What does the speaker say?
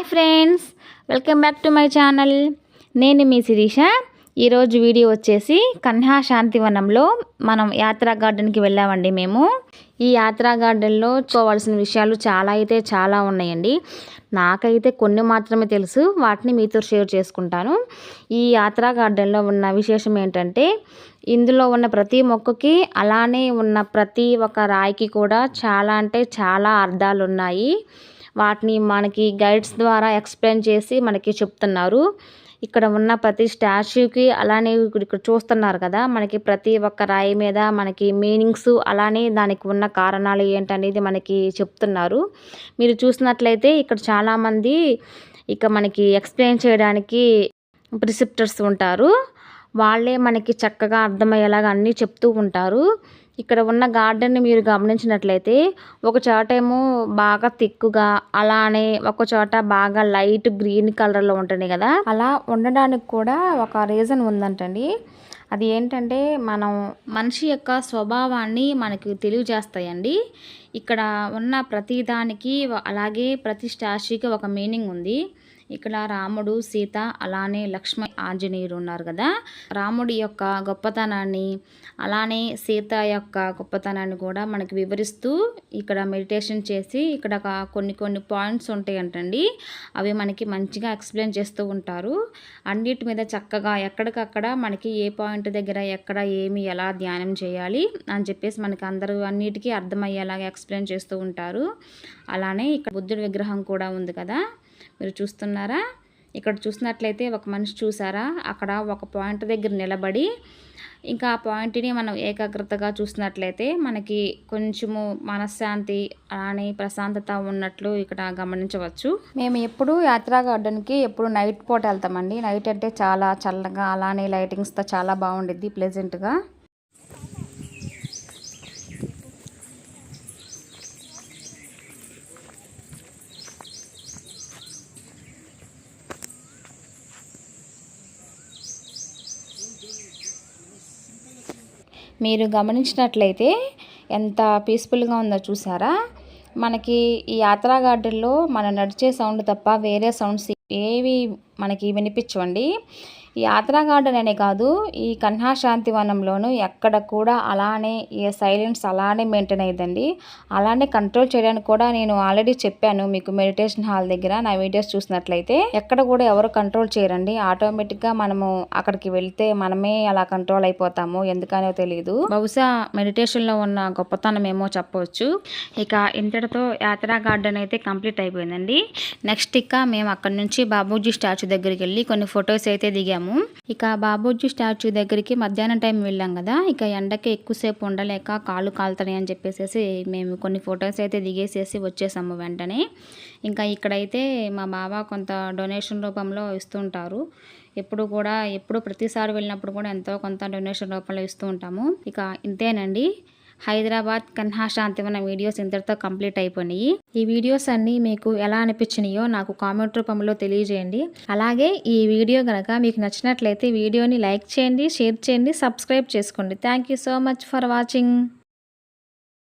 Hi friends welcome back to my channel. నేను మీ శిరీష. ఈరోజు వీడియో వచ్చేసి కన్హా శాంతివనంలో మనం యాత్రా గార్డెన్కి వెళ్ళామండి మేము. ఈ యాత్రా గార్డెన్లో చూడవలసిన విషయాలు చాలా అయితే చాలా ఉన్నాయండి. నాకైతే కొన్ని మాత్రమే తెలుసు వాటిని మీతో షేర్ చేసుకుంటాను. ఈ యాత్రా గార్డెన్లో ఉన్న విశేషం ఏంటంటే ఇందులో ఉన్న ప్రతి మొక్కకి అలానే ఉన్న ప్రతి ఒక్క రాయికి కూడా చాలా అంటే చాలా అర్థాలు ఉన్నాయి వాటిని మనకి గైడ్స్ ద్వారా ఎక్స్ప్లెయిన్ చేసి మనకి చెప్తున్నారు. ఇక్కడ ఉన్న ప్రతి స్టాచ్యూకి అలానే ఇప్పుడు ఇక్కడ చూస్తున్నారు కదా మనకి ప్రతి ఒక్క రాయి మీద మనకి మీనింగ్స్ అలానే దానికి ఉన్న కారణాలు ఏంటనేది మనకి చెప్తున్నారు. మీరు చూసినట్లయితే ఇక్కడ చాలామంది ఇక మనకి ఎక్స్ప్లెయిన్ చేయడానికి ప్రిసిప్టర్స్ ఉంటారు. వాళ్ళే మనకి చక్కగా అర్థమయ్యేలాగా అన్నీ చెప్తూ ఉంటారు. ఇక్కడ ఉన్న గార్డెన్ని మీరు గమనించినట్లయితే ఒక చోట ఏమో బాగా తిక్కుగా అలానే ఒక చోట బాగా లైట్ గ్రీన్ కలర్లో ఉంటుంది కదా. అలా ఉండడానికి కూడా ఒక రీజన్ ఉందంటండి. అది ఏంటంటే మనం మనిషి యొక్క స్వభావాన్ని మనకి తెలియజేస్తాయండి. ఇక్కడ ఉన్న ప్రతి దానికి అలాగే ప్రతి స్టాచ్యూకి ఒక మీనింగ్ ఉంది. ఇక్కడ రాముడు సీత అలానే లక్ష్మణ ఆంజనేయుడు ఉన్నారు కదా. రాముడి యొక్క గొప్పతనాన్ని అలానే సీత యొక్క గొప్పతనాన్ని కూడా మనకి వివరిస్తూ ఇక్కడ మెడిటేషన్ చేసి ఇక్కడ కొన్ని కొన్ని పాయింట్స్ ఉంటాయంటండి. అవి మనకి మంచిగా ఎక్స్ప్లెయిన్ చేస్తూ ఉంటారు. అన్నిటి మీద చక్కగా ఎక్కడికక్కడ మనకి ఏ పాయింట్ దగ్గర ఎక్కడ ఏమి ఎలా ధ్యానం చేయాలి అని చెప్పేసి మనకి అందరూ అన్నిటికీ అర్థమయ్యేలాగా ఎక్స్ప్లెయిన్ చేస్తూ ఉంటారు. అలానే ఇక్కడ బుద్ధుడి విగ్రహం కూడా ఉంది కదా. మీరు చూస్తున్నారా? ఇక్కడ చూసినట్లయితే ఒక మనిషి చూసారా అక్కడ ఒక పాయింట్ దగ్గర నిలబడి ఇంకా ఆ పాయింట్ని మనం ఏకాగ్రతగా చూసినట్లయితే మనకి కొంచెము మనశ్శాంతి అలానే ప్రశాంతత ఉన్నట్లు ఇక్కడ గమనించవచ్చు. మేము ఎప్పుడు యాత్రా గార్డెన్కి ఎప్పుడు నైట్ పూట వెళ్తామండి. నైట్ అంటే చాలా చల్లగా అలానే లైటింగ్స్తో చాలా బాగుండిద్ది ప్లెజెంట్గా మీరు గమనించినట్లయితే ఎంత పీస్ఫుల్గా ఉందో చూసారా? మనకి ఈ యాత్రా గార్డెన్లో మనం నడిచే సౌండ్ తప్ప వేరే సౌండ్స్ ఏవి మనకి వినిపించవండి ఈ యాత్రా గార్డెన్ అనే కాదు ఈ కన్హాశాంతి వనంలోనూ ఎక్కడ కూడా అలానే ఈ సైలెన్స్ అలానే మెయింటైన్ అయ్యిందండి అలానే కంట్రోల్ చేయడానికి కూడా నేను ఆల్రెడీ చెప్పాను మీకు మెడిటేషన్ హాల్ దగ్గర నా వీడియోస్ చూసినట్లయితే. ఎక్కడ కూడా ఎవరు కంట్రోల్ చేయరండి. ఆటోమేటిక్గా మనము అక్కడికి వెళ్తే మనమే అలా కంట్రోల్ అయిపోతాము. ఎందుకనో తెలియదు బహుశా మెడిటేషన్లో ఉన్న గొప్పతనం ఏమో చెప్పవచ్చు. ఇక ఇంతటితో యాత్రా గార్డెన్ అయితే కంప్లీట్ అయిపోయిందండి. నెక్స్ట్ ఇక మేము అక్కడ నుంచి బాబూజీ స్టాచ్యూ దగ్గరికి వెళ్ళి కొన్ని ఫొటోస్ అయితే దిగాము. ఇక బాబూజీ స్టాచ్యూ దగ్గరికి మధ్యాహ్నం టైం వెళ్ళాం కదా. ఇక ఎండకి ఎక్కువసేపు ఉండలేక కాళ్ళు కాలుతాయి అని చెప్పేసి మేము కొన్ని ఫొటోస్ అయితే దిగేసేసి వచ్చేసాము వెంటనే. ఇంకా ఇక్కడైతే మా బావ కొంత డొనేషన్ రూపంలో ఇస్తుంటారు. ఎప్పుడు కూడా ఎప్పుడు ప్రతిసారి వెళ్ళినప్పుడు కూడా ఎంతో కొంత డొనేషన్ రూపంలో ఇస్తూ ఉంటాము. ఇక ఇంతేనండి. హైదరాబాద్ కన్హా శాంతివన వీడియోస్ ఇంతటితో కంప్లీట్ అయిపోయినాయి. ఈ వీడియోస్ అన్నీ మీకు ఎలా అనిపించినాయో నాకు కామెంట్ రూపంలో తెలియజేయండి. అలాగే ఈ వీడియో కనుక మీకు నచ్చినట్లయితే వీడియోని లైక్ చేయండి షేర్ చేయండి సబ్స్క్రైబ్ చేసుకోండి. Thank so much for watching.